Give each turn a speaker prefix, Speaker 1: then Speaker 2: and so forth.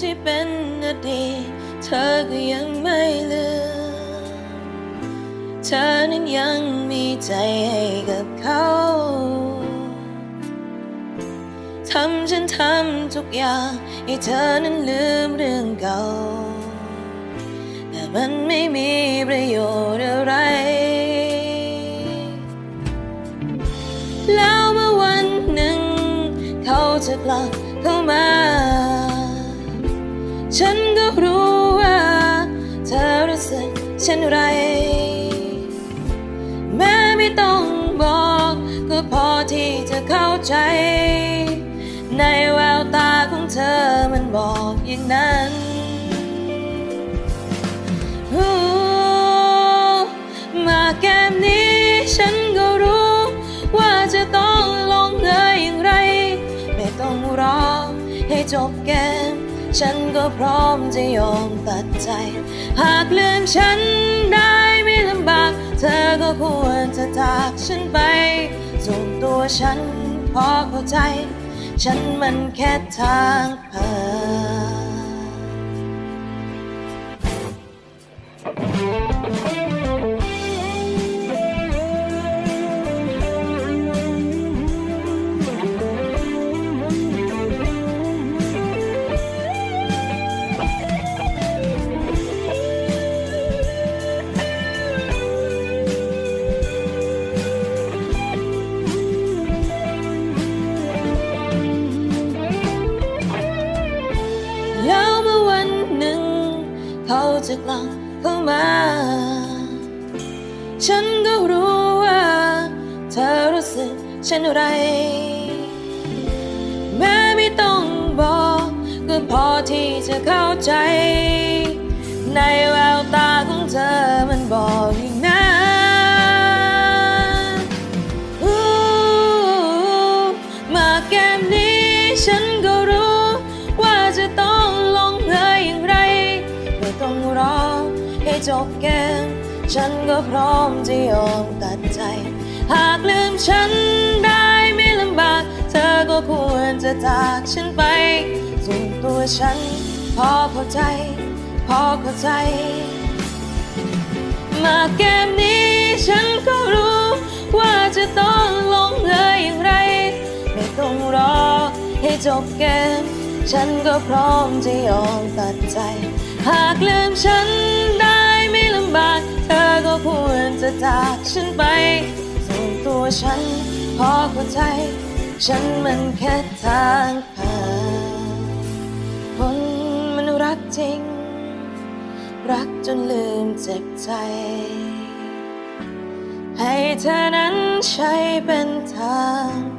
Speaker 1: ที่เป็นอดีตเธอก็ยังไม่ลืมเธอนั้นยังมีใจให้กับเขาทำฉันทำทุกอย่างให้เธอนั้นลืมเรื่องเก่า แต่มันไม่มีประโยชน์อะไร แล้วเมื่อวันหนึ่ง เขาจะกลับเข้ามา ฉันก็รู้ว่าเธอรู้สึกเช่นไร แม้ไม่ต้องบอกก็พอที่จะเข้าใจ ในแววตาของเธอมันบอกอย่างนั้นมาแก้มนี้ฉันก็รู้ ว่าจะต้องลงเอยอย่างไร ไม่ต้องรอให้จบเกม ฉันก็พร้อมจะยอมตัดใจ หากเลืมฉันได้ไม่ลำบาก เธอก็ควรจะจากฉันไปส่วนตัวฉันพอเข้าใจ ฉันมันแค่ทางผ่า แล้วเมื่อวันหนึ่ง เขาจะกลับเข้ามา ฉันก็รู้ว่า เธอรู้สึกเช่นไร แม้ไม่ต้องบอกก็พอที่จะเข้าใจ จบเกม ฉันก็พร้อมจะยอมตัดใจ หากลืมฉันได้ไม่ลำบาก เธอก็ควรจะจากฉันไป ส่วนตัวฉัน พอเข้าใจ พอเข้าใจ มาแก้มนี้ฉันก็รู้ ว่าจะต้องลงเอยอย่างไร ไม่ต้องรอให้จบเกม ฉันก็พร้อมจะยอมตัดใจ หากลืมฉัน ฉันไปส่งตัวฉัน พอเข้าใจ ฉันมันแค่ทางผ่านคนมันรักจริง รักจนลืมเจ็บใจ ให้เธอนั้นใช้เป็นทาง